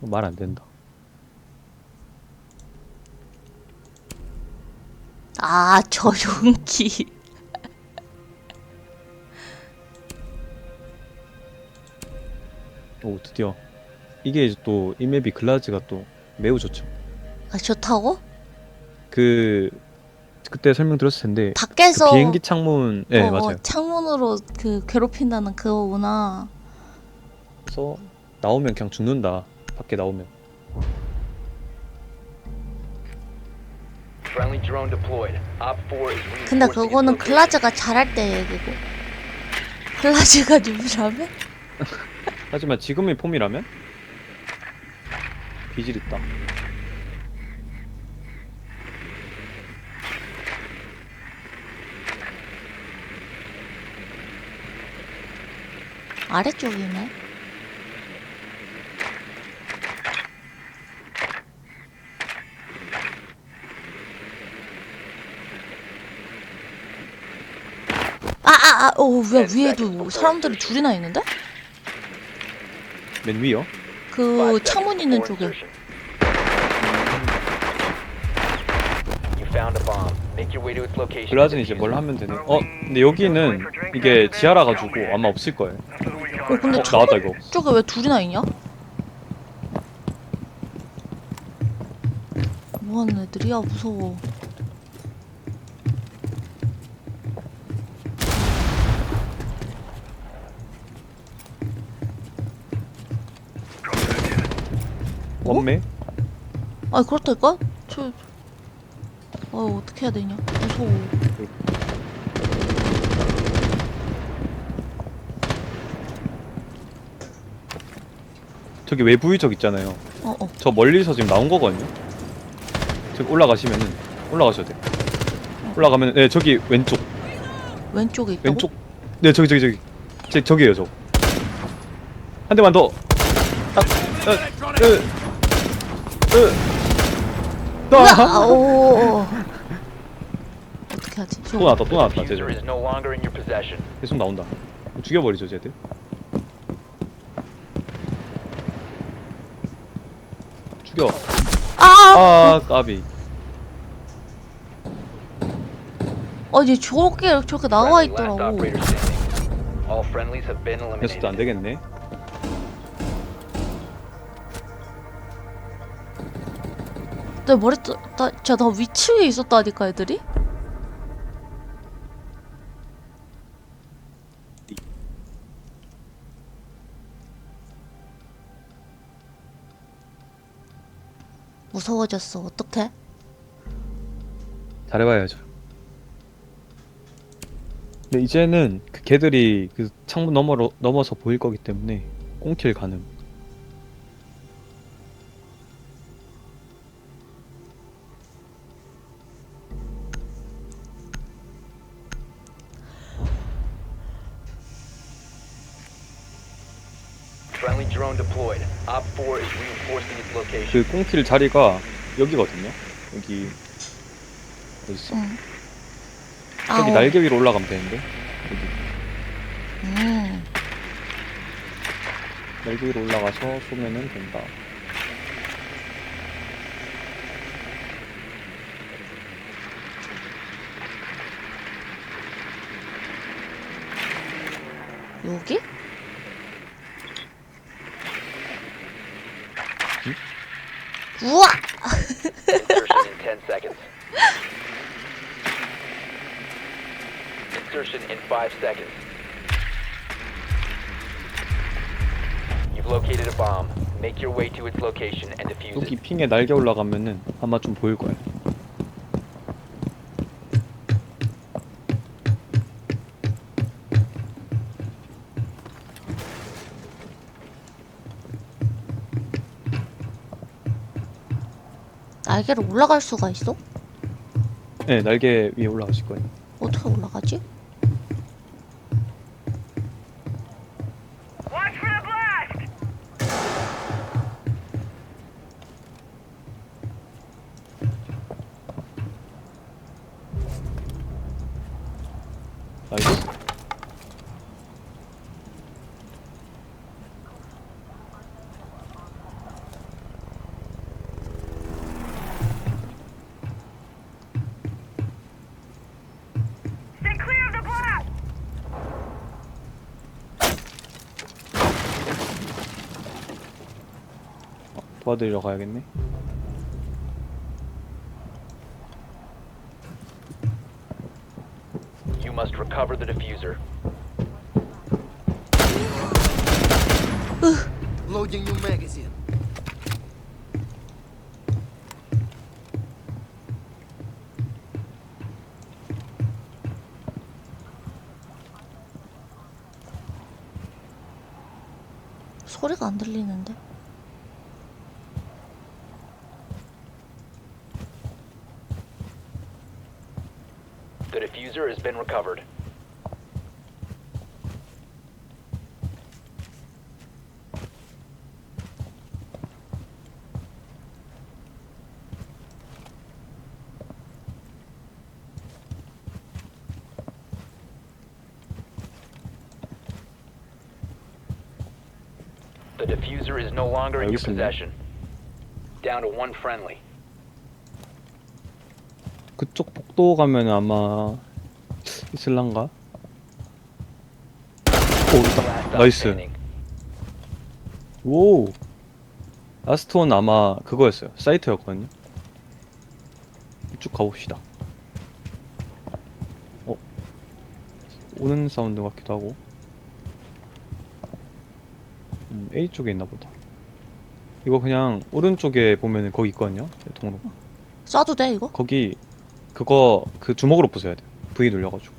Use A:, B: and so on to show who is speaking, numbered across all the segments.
A: 말 안 된다.
B: 아, 저 용기.
A: 오 드디어 이게 또 이 맵이 글라즈가 또 매우 좋죠.
B: 아, 좋다고?
A: 그 그때 설명드렸을 텐데 그
B: 밖에서
A: 비행기 창문 네
B: 어, 어,
A: 맞아요.
B: 창문으로 그 괴롭힌다는 그거구나.
A: 그래서 나오면 그냥 죽는다. 밖에 나오면
C: Friendly drone deployed. Op 4 is
B: 근데 그거는. 글라즈가 잘할 때 얘기고. 글라즈가 누구라면?
A: 하지만 지금의 폼이라면 비질 있다.
B: 아래쪽이네. 아, 어, 왜 위에도 사람들이 둘이나 있는데?
A: 맨 위요?
B: 그 창문 있는 쪽에.
A: 글라즈는 이제 뭘 하면 되네. 어 근데 여기는 이게 지하라 가지고 아마 없을 거예요.
B: 어, 근데 어저
A: 나왔다 이거.
B: 쪽에 왜 둘이나 있냐? 뭐 하는 애들이야? 무서워.
A: 원매?
B: 아 그렇다니까? 저... 아 어떻게 해야 되냐? 무서워.
A: 저기 외부 유적 있잖아요.
B: 어, 어.
A: 저 멀리서 지금 나온 거거든요. 저기 올라가시면은 올라가셔야 돼. 올라가면 네 저기 왼쪽
B: 왼쪽에 있다고?
A: 왼쪽 네 저기 저기 저기 저, 저기에요 저. 한 대만 더. 딱. 으, 으!
B: 오. 어떻게 하지?
A: 또 나왔다 또 나왔다
C: Diffuser
A: 쟤들
C: is no longer in your possession.
A: 계속 나온다. 죽여버리죠 쟤들. 죽여.
B: 아!
A: 아 까비.
B: 아니 저렇게 저렇게 나와
C: Friendly last
B: 있더라고.
C: operator standing. All friendlies have been
A: 녀석도 안
C: eliminated.
A: 되겠네.
B: 내 머리 떠, 나, 진짜 나 위치에 있었다니까 애들이? 무서워졌어. 어떡해?
A: 잘해봐야죠. 근데 이제는 그 걔들이 그 창문 너머로 넘어서 보일 거기 때문에 꽁킬 가능. 그 꽁킬 자리가 여기거든요. 여기 어디 있어?
B: 응.
A: 저기
B: 어.
A: 날개 위로 올라가면 되는데 여기
B: 음.
A: 날개 위로 올라가서 쏘면은 된다.
B: 여기? 우와!
C: Insertion in 10 seconds. Insertion in 5 seconds. You've located a bomb. Make your way to its location and defuse
A: 여기
C: it.
A: 핑에 날개 올라가면은 아마 좀 보일 거예
B: 날개로 올라갈 수가 있어?
A: 네, 날개 위에 올라가실 거예요.
B: 어떻게 올라가지?
A: 나이스. 도와드리러 가야겠네.
C: You must recover the diffuser.
D: Loading new magazine.
B: 소리가 안 들리는데.
C: diffuser has been recovered. The diffuser is no longer in your
A: 알겠습니다.
C: possession. Down to one friendly.
A: 그쪽 복도 가면 아마 있을란가? 오 있다. 나이스. 오. 라스트 원 아마 그거였어요. 사이트였거든요. 쭉 가봅시다. 어. 오는 사운드 같기도 하고. 음, A 쪽에 있나 보다. 이거 그냥 오른쪽에 보면은 거기 있거든요. 통로.
B: 쏴도 돼 이거?
A: 거기 그거 그 주먹으로 부숴야 돼. V 눌려가지고.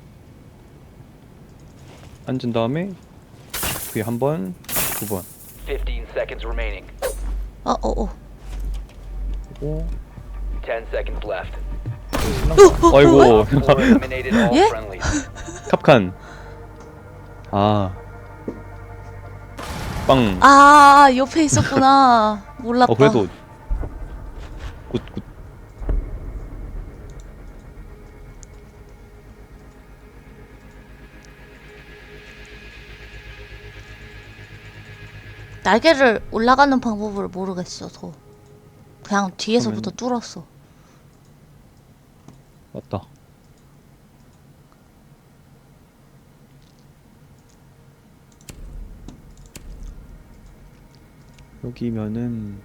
A: 앉은 다음에 V 한 번, 두 번.
C: 15 seconds remaining.
B: 아 어 어.
A: 그리고
C: 10 seconds left.
A: 아이고
C: Op four eliminated all
B: 예?
C: friendlies.
A: 캅칸. 아. 빵.
B: 아 옆에 있었구나. 몰랐다.
A: 어 그래도 굿 굿.
B: 날개를 올라가는 방법을 모르겠어 더. 그냥 뒤에서부터 뚫었어.
A: 맞다. 여기면은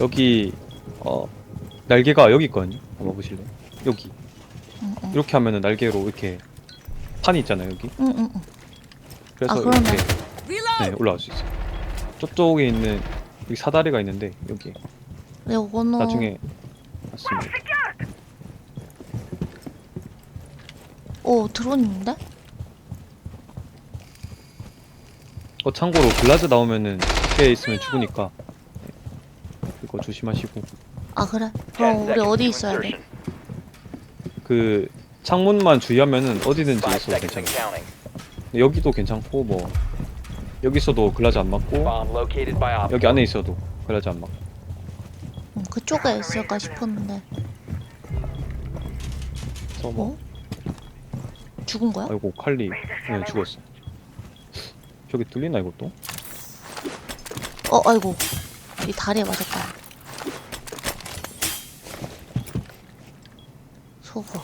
A: 여기 어 날개가 여기 있거든요. 한번 보실래요? 여기
B: 응, 응.
A: 이렇게 하면은 날개로 이렇게 판이 있잖아요 여기.
B: 응, 응, 응.
A: 그래서
B: 아,
A: 이렇게 네 올라갈 수 있어요. 저쪽에 있는 여기 사다리가 있는데 여기
B: 근데 이거는
A: 나중에 맞습니다.
B: 오 드론 있는데?
A: 어 참고로 글라즈 나오면은 밖에 있으면 죽으니까 네. 이거 조심하시고
B: 아 그래?
C: 10
B: 그럼 우리 어디 있어야 돼?
A: 그 창문만 주의하면은 어디든지
C: 5
A: 있어도 괜찮아요. 근데 여기도 괜찮고 뭐 여기서도 글라즈 안 맞고 여기 안에 있어도 글라즈 안 맞고
B: 응, 그쪽에 있을까 싶었는데.
A: 그래서 뭐
B: 어? 죽은 거야?
A: 아이고 칼리 네 죽었어. 저기 뚫리나 이것도?
B: 어 아이고 이 다리에 맞았다. 속어.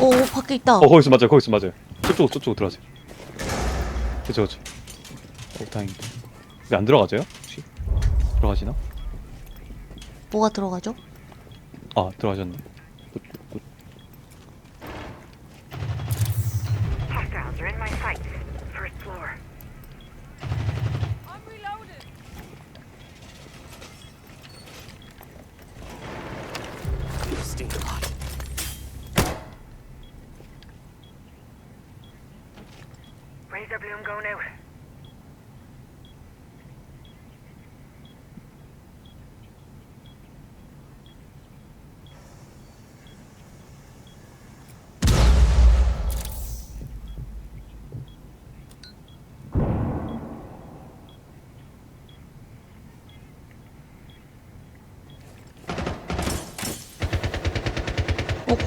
B: 오, 오 밖에 있다.
A: 어 거기서 맞아요 거기서 맞아요. 저쪽 저쪽 들어가세요. 그쵸 그쵸. 어 다행이다. 왜안 들어가져요? 혹시 들어가시나?
B: 뭐가 들어가죠?
A: 아 들어가셨네.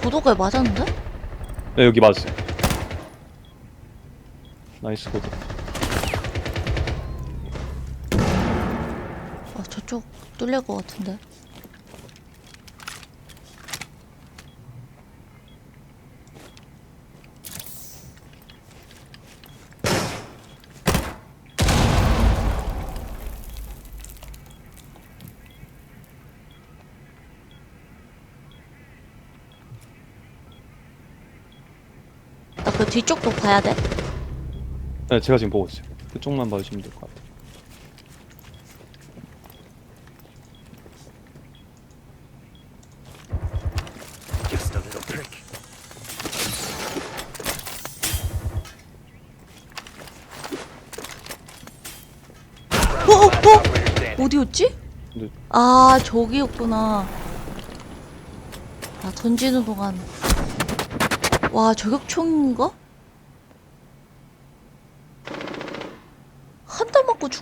B: 고독에 맞았는데?
A: 네, 여기 맞았어. 나이스 고독.
B: 아 저쪽 뚫릴 것 같은데 뒤쪽도 봐야 돼?
A: 네, 제가 지금 보고 있어요. 그쪽만 봐주시면 될 것 같아요.
D: Just a little prick.
B: 어, 어, 어?
C: standing.
B: 어디였지?
A: 근데
B: 아 저기였구나 아 던지는 동안 와 저격총인가? 한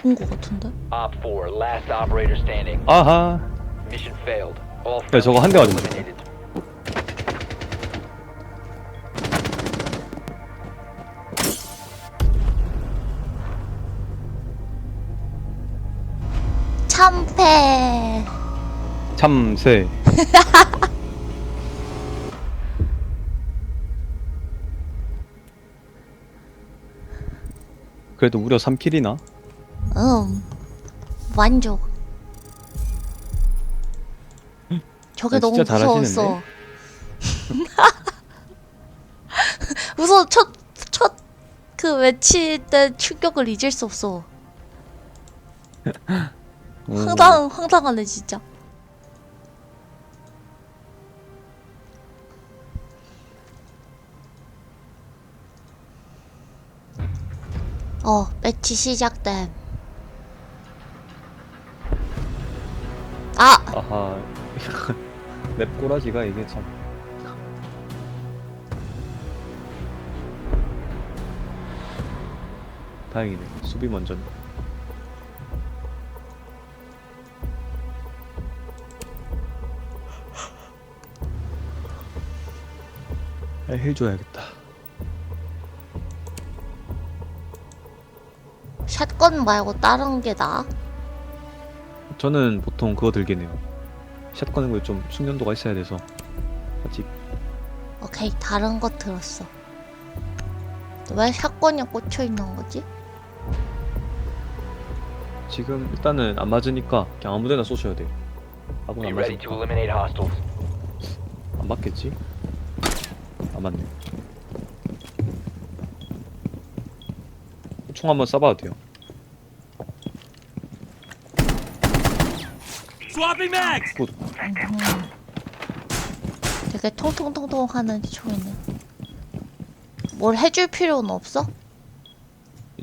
B: 죽은 것 같은데
C: Op 4, last operator standing.
A: 아하.
C: Mission failed. All
A: 야, 저거 한대 맞은
C: eliminated.
B: 참패
A: 참새. 그래도 무려 3킬이나?
B: 음 만족 저게
A: 아,
B: 너무
A: 진짜 잘하시는데?
B: 무서웠어 무서워 첫첫 그 외칠 때 충격을 잊을 수 없어
A: 오.
B: 황당 황당하네 진짜. 어 매치 시작됨. 아
A: 아하. 맵 꼬라지가 이게 참. 다행이네. 수비 먼저. 아, 힐 줘야겠다.
B: 샷건 말고 다른 게 나아?
A: 저는 보통 그거 들긴 해요. 샷건은 거좀 숙련도가 있어야 돼서 아직
B: 오케이 다른 거 들었어. 왜 샷건이 꽂혀 있는 거지?
A: 지금 일단은 안 맞으니까 그냥 아무데나 쏘셔야 돼요. 아군
C: Be
A: 안
C: ready to
A: 맞으니까
C: eliminate hostiles.
A: 안 맞겠지? 안 맞네. 총 한번 쏴봐도 돼요. 굿.
B: 되게 통통통통 하는 총이네. 뭘 해줄 필요는 없어?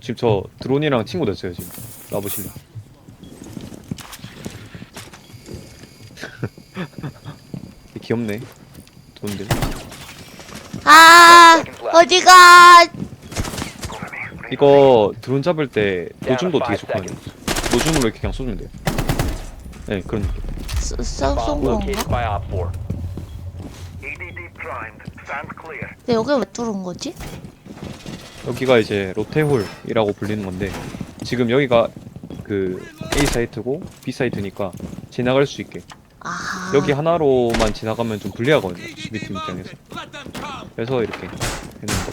A: 지금 저 드론이랑 친구 됐어요 지금. 놔보실래? 귀엽네. 돈들.
B: 아 어디가?
A: 이거 드론 잡을 때 노줌도 되게 좋거든요. 노줌으로 이렇게 그냥 쏘면 돼요. 네 그런 느낌.
B: 쏘- 쏜
C: Bomb located
B: 건가?
C: by Op 4.
E: EDD primed. Stand clear.
B: 근데 여기 왜 뚫은 거지?
A: 여기가 이제 로테홀이라고 불리는 건데 지금 여기가 그 A 사이트고 B 사이트니까 지나갈 수 있게
B: 아
A: 여기 하나로만 지나가면 좀 불리하거든요 수비팀 입장에서 그래서 이렇게 되는 거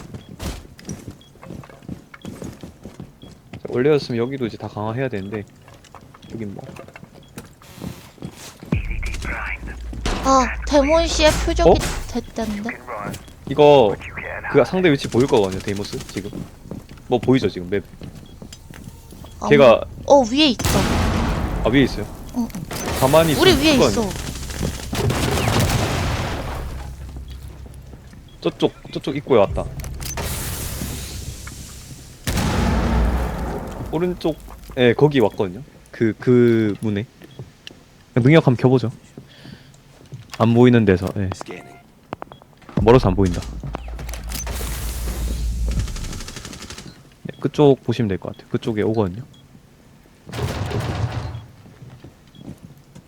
A: 자, 원래였으면 여기도 이제 다 강화해야 되는데 여긴 뭐
E: EDD primed.
B: 아 데몬 씨의 표적이
A: 어?
B: 됐다는데?
A: 이거. 그 상대 위치 보일 거거든요 데이모스 지금 뭐 보이죠 지금 맵
B: 아,
A: 걔가
B: 어 위에 있어.
A: 아 위에 있어요
B: 응,
A: 가만히
B: 우리
A: 있으면
B: 위에. 있어.
A: 저쪽 저쪽 입구에 왔다. 오른쪽 예 거기 왔거든요. 그 그 문에 능력 한번 켜보죠. 안 보이는 데서 예. 멀어서 안 보인다. 네, 그쪽 보시면 될 것 같아요. 그쪽에 오거든요.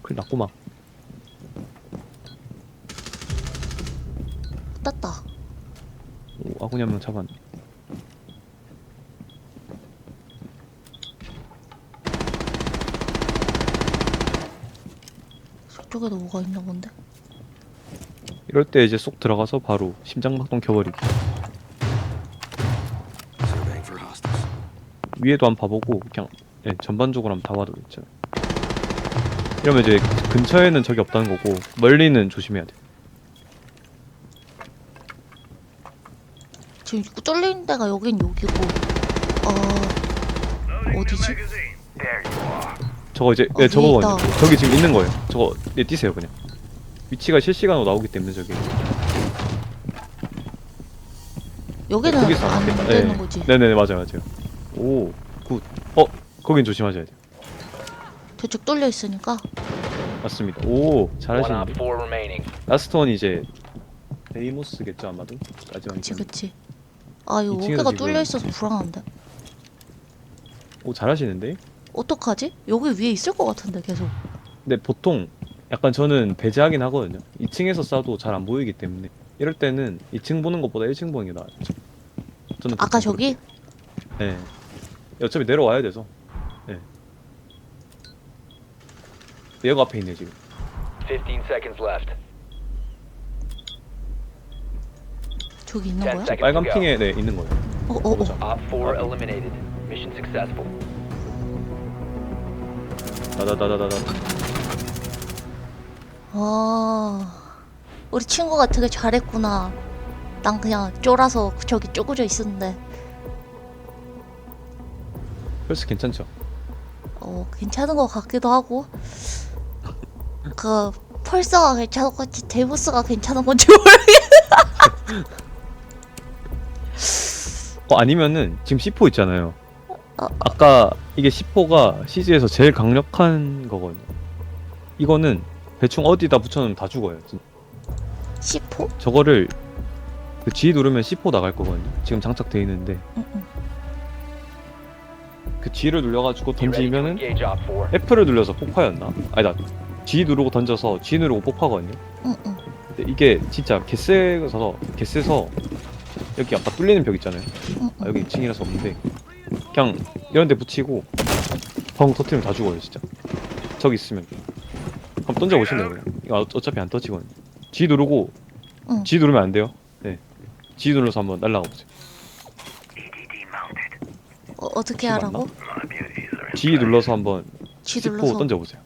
A: 큰일 났구만.
B: 떴다.
A: 오, 아군이 한 명 잡았네.
B: 저쪽에도 뭐가 있나 본데.
A: 이럴 때 이제 쏙 들어가서 바로 심장박동 켜버리기. 위에도 한번 봐보고 그냥 예, 전반적으로 한번 다 봐도 있죠. 이러면 이제 근처에는 적이 없다는 거고 멀리는 조심해야 돼.
B: 지금 입구 뚫린 데가 여긴 여기고. 어, 어디지?
A: 저거 이제
B: 어,
A: 예, 저거
B: 위에 있다.
A: 저기 지금 있는 거예요. 저거 예, 뛰세요 그냥. 위치가 실시간으로 나오기 때문에 저기.
B: 여기는
A: 거기서
B: 안
A: 예.
B: 되는 거지.
A: 네네네 맞아요 맞아요. 오 굿. 어 거긴 조심하셔야 돼요.
B: 저쪽 뚫려 있으니까.
A: 맞습니다. 오
C: One
A: 잘하시는데.
C: four remaining.
A: 라스트 원 이제 데이모스겠죠 아마도 마지막
B: 그치. 그치. 아 이거 어깨가
A: 지금-
B: 뚫려 있어서 불안한데.
A: 오 잘하시는데?
B: 어떡하지? 여기 위에 있을 것 같은데 계속.
A: 근데 보통 약간 저는 배제하긴 하거든요. 2층에서 쏴도 잘 안 보이기 때문에 이럴 때는 2층 보는 것보다 1층 보는 게 나아요. 저는
B: 아까
A: 보통
B: 저기?
A: 그렇게- 네. 어차피 내려와야 돼서. 네. 얘가 앞에 있네 지금.
C: 15 seconds left.
B: 저기 있는 거야?
C: seconds.
A: 빨간
C: to go.
A: 핑에 네 있는 거예요.
B: 어 어 어.
C: Op 4 eliminated. Mission successful.
A: 다다다다다다.
B: 아 우리 친구가 되게 잘했구나. 난 그냥 쫄아서 저기 쪼그려 있었는데.
A: 그래서 괜찮죠.
B: 어 괜찮은 것 같기도 하고. 그 펄서가 괜찮은 건지 데보스가 괜찮은 건지 모르겠.
A: 어 아니면은 지금 C4 있잖아요.
B: 어.
A: 아까 이게 C4가 CG에서 제일 강력한 거거든요. 이거는 대충 어디다 붙여놓으면 다 죽어요. 진짜.
B: C4?
A: 저거를 그 G 누르면 C4 나갈 거거든요. 지금 장착돼 있는데
B: 응 응.
A: 그 G를 눌려가지고 던지면은
C: engage Op 4.
A: F를 눌려서 폭파였나? 아니다. G 누르고 던져서 G 누르고 폭파거든요.
B: 응 응.
A: 근데 이게 진짜 개쎄서 개쎄서 여기 아까 뚫리는 벽 있잖아요. 아, 여기 2층이라서 없는데 그냥 이런 데 붙이고 벙 터트리면 다 죽어요 진짜 저기 있으면 한번 던져 보실래요 그냥 이거 어- 어차피 안 터지거든요 G 누르고
B: 응.
A: G 누르면 안 돼요 네 G 눌러서 한번 날라가 보세요.
B: 어, 어떻게
A: 맞나?
B: 하라고?
A: G 눌러서 한번
B: G
A: C4
B: 눌러서
A: 던져 보세요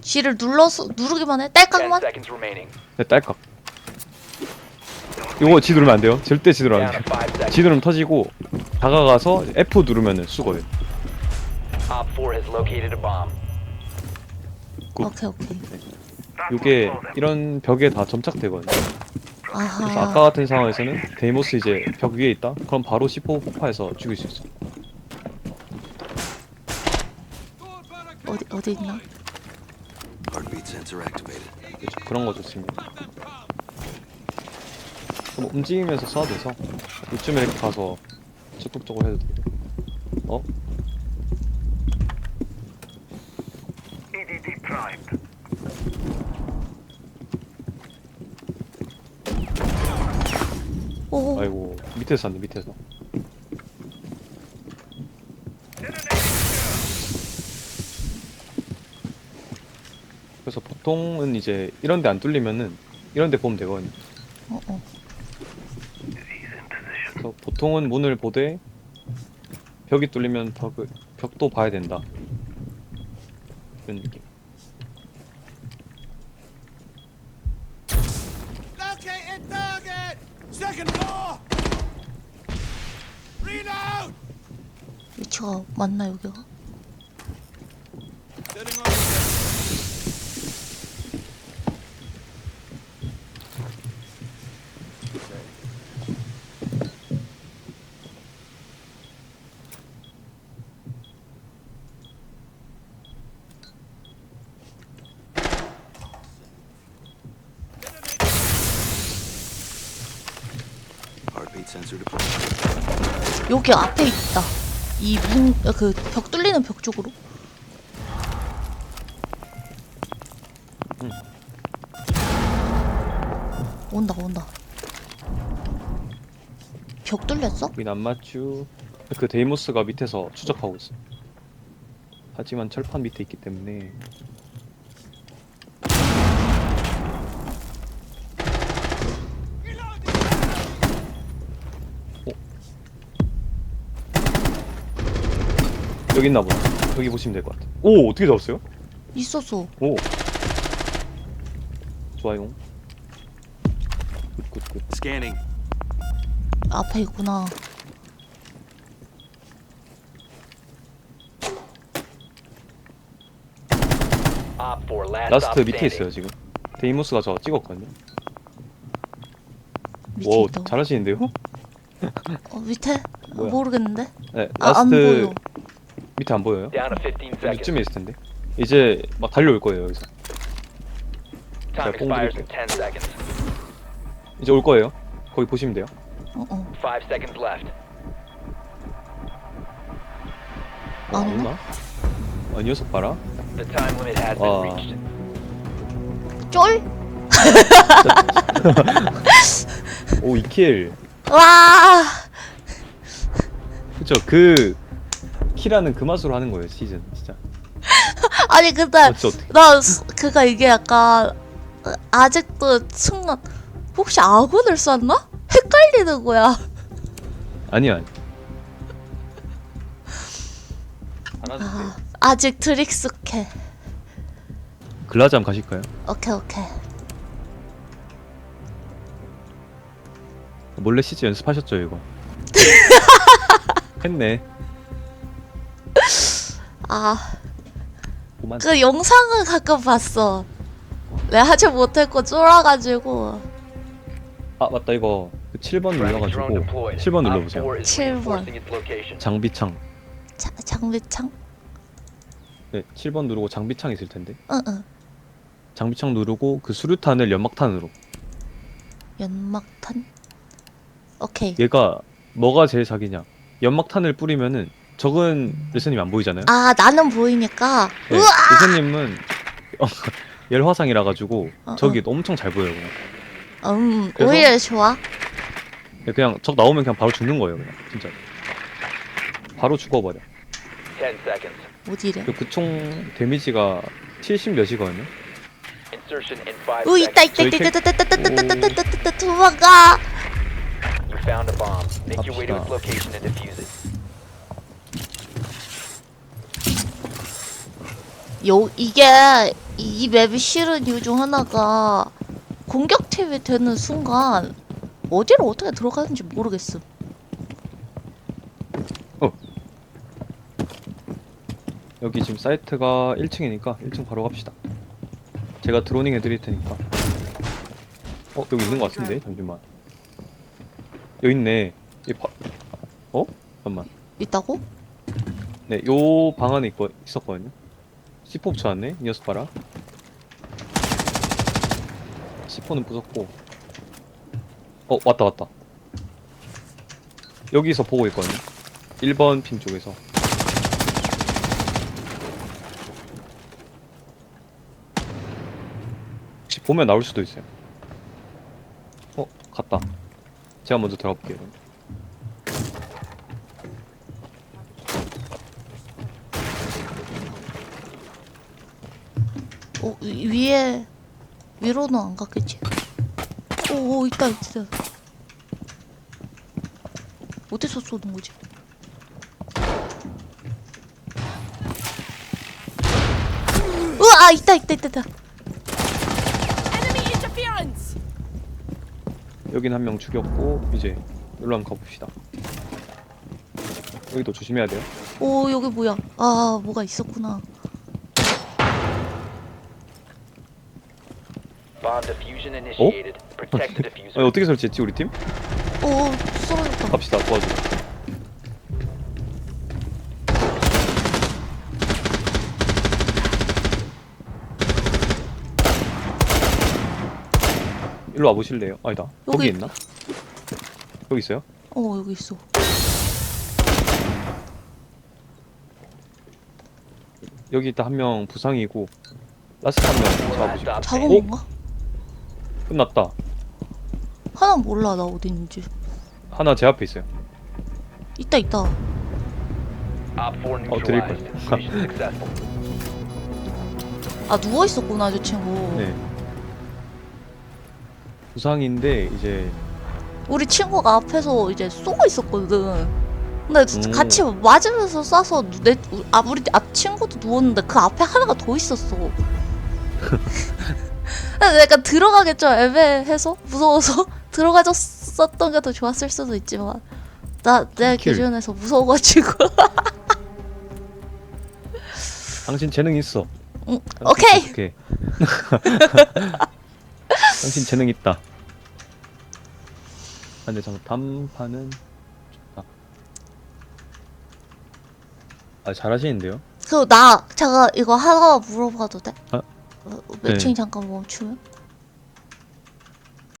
B: G를 눌러서 누르기만 해?
C: 10
B: 딸깍만?
C: seconds remaining.
A: 네 딸깍 이거 G 누르면 안 돼요 절대 G 누르면
C: Down
A: 안
C: to
A: 돼요
C: 5 seconds.
A: G 누르면 터지고 다가가서 F 누르면은 죽어요
C: Op 4 has located a bomb.
A: 굿.
B: 오케이 오케이.
A: 요게. 이런 벽에 다 점착되거든요 그래서
B: 아하.
A: 아까 같은 상황에서는 데이모스 이제 벽 위에 있다? 그럼 바로 C4 폭파해서 죽일 수 있어.
B: 어디 어디 있나?
D: Heartbeat sensor activated.
A: 그렇죠. 그런 거 좋습니다. 뭐 움직이면서 쏴도 돼서 이쯤에 이렇게 가서 적극적으로 해도 돼요. 어?
E: EDD primed.
B: 오.
A: 아이고 밑에서 쐈네 밑에서. 그래서 보통은 이제 이런 데 안 뚫리면은 이런 데 보면 되거든요.
B: 어 어.
A: 그래서 보통은 문을 보되 벽이 뚫리면 벽을, 벽도 봐야 된다. 그런 느낌.
F: Located target! Second floor! Reload!
B: 위치가 맞나 여기가? 여기 앞에 있다. 이 문 그 벽 뚫리는 벽 쪽으로.
A: 응.
B: 온다 온다. 벽 뚫렸어?
A: 여긴 안 맞추. 그 데이모스가 밑에서 추적하고 있어. 하지만 철판 밑에 있기 때문에 여기 있나 보다. 여기 보시면 될 것 같아. 오 어떻게 잡았어요?
B: 있었어.
A: 오. 좋아요. 굿 굿 굿.
D: Scanning.
B: 앞에 있구나.
C: Op 4 last
A: 라스트
C: stop
A: 밑에. 있어요 지금. 데이모스가 저 찍었거든요.
B: 밑에
A: 오
B: 있다.
A: 잘하시는데요?
B: 어, 밑에?
A: 뭐야?
B: 모르겠는데?
A: 네
B: 아, 안
A: 라스트
B: 보여.
A: 밑에 안 보여요?
C: Down to 15 seconds.
A: 이쯤에 있을 텐데. 이제 막 달려올 거예요 여기서.
C: Time
A: 뽕
C: expires in
A: 드릴게요.
C: 10 seconds.
A: 이제 올 거예요. 거기 보시면 돼요.
B: 어, 어.
C: 5 seconds left.
A: 어,
B: 안
A: 안
B: 오나?
A: 오나? 아, 이 녀석 봐라.
C: The time limit has been
A: 와.
C: reached.
B: 쫄?
A: 오 2킬.
B: 와!
A: 그쵸 그 키라는 그 맛으로 하는 거예요 시즌 진짜.
B: 아니, 근데,
A: 어찌 어떻게?
B: 나, 수- 그가 이게 약간, 어, 아직도 순간, 혹시 아군을 쐈나? 헷갈리는 거야.
A: 아니야. 잘하는데.
B: 아, 아직 드릭스케.
A: 글라잠 가실까요?
B: 오케이, 오케이.
A: 몰래 시즈 연습하셨죠 이거? 했네.
B: 아,
A: 고만.
B: 그 영상은 가끔 봤어. 내가 하지 못했고 쫄아가지고.
A: 아 맞다 이거 그 7번
C: Friendly drone
A: 눌러가지고
C: deployed.
A: 7번
C: Op
A: 눌러보세요.
C: 4 is
B: 7번.
C: reinforcing its location.
A: 장비창.
B: 자, 장비창?
A: 네 7번 누르고 장비창 있을 텐데.
B: 응, 응.
A: 장비창 누르고 그 수류탄을 연막탄으로.
B: 연막탄? 오케이.
A: 얘가 뭐가 제일 사기냐? 연막탄을 뿌리면은 적은 레스님 안 보이잖아요.
B: 아, 나는 보이니까.
A: 네,
B: 우와!
A: 레스님은 열 화상이라 가지고
B: 어,
A: 적이 엄청 잘 보여요. 그냥.
B: 음,
A: 그래서?
B: 오히려 좋아.
A: 그냥 적 나오면 그냥 바로 죽는 거예요, 그냥 진짜. 바로 죽어버려.
C: 10 seconds.
B: 어디래?
A: 그총 데미지가 70 몇이거든요.
C: Insertion in 5
B: 오, 있다,
C: seconds.
B: 있다, 있다, 있다, 있다, 있다, 있다, 있다, 있다, 있다, 있다, 도망가!
C: You found a bomb. Make your way to its
A: 갑시다.
C: location and defuse it.
B: 요, 이게, 이, 이 맵이 싫은 이유 중 하나가, 공격팀이 되는 순간, 어디로 어떻게 들어가는지 모르겠음.
A: 여기 지금 사이트가 1층이니까 1층 바로 갑시다. 제가 드로닝 해드릴 테니까. 어 여기 있는 것 같은데 잠시만. 여기 있네. 이 바... 어? 잠깐만.
B: 있다고?
A: 네, 요 방 안에 있거, 있었거든요. C4 붙여놨네. 이 녀석 봐라. C4는 부쉈고. 어, 왔다, 왔다. 여기서 보고 있거든요. 1번 핀 쪽에서. 보면 나올 수도 있어요. 어, 갔다. 제가 먼저 들어가 볼게요.
B: 어, 위- 위에, 위로는 안 갔겠지? 오, 오, 있다, 있다. 어디서 쏘는 거지? 우와, 아, 있다, 있다, 있다, 있다.
A: 여긴 한 명 죽였고 이제 여기로 한번 가봅시다. 여기도 조심해야 돼요.
B: 오, 여기 뭐야? 아, 뭐가 있었구나.
C: Diffuser.
A: 아니, 어떻게 설치했지 우리 팀?
B: 오, 쓰러졌다.
A: 갑시다 도와줘. 일로 와보실래요? 아니다.
B: 여기-
A: 거기 있나? 여기 있어요?
B: 어, 여기 있어.
A: 여기 있다 한 명 부상이고 라스트 한 명 잡아보시고 어?
B: 건가?
A: 끝났다.
B: 하나 몰라, 나 어디 있는지.
A: 하나 제 앞에 있어요.
B: 있다, 있다.
C: Op 4
A: 어, 드릴
C: successful.
B: 아, 누워 있었구나, 저 친구.
A: 네. 부상인데 이제
B: 우리 친구가 앞에서 이제 쏘고 있었거든. 근데
A: 음.
B: 같이 맞으면서 쏴서 내 아, 우리 아, 친구도 누웠는데 그 앞에 하나가 더 있었어. 근데 약간 들어가기 좀 애매해서 무서워서 들어가졌었던 게 더 좋았을 수도 있지만 나내
A: 킬.
B: 기준에서 무서워가지고
A: 당신 재능 있어.
B: 응,
A: 당신
B: 오케이.
A: 당신 재능 있다. 아, 근데 잠깐 단판은 좋다. 아 잘하시는데요?
B: 그나 제가 이거 하나 물어봐도 돼?
A: 아,
B: 어,
A: 네.
B: 매칭 잠깐 멈추면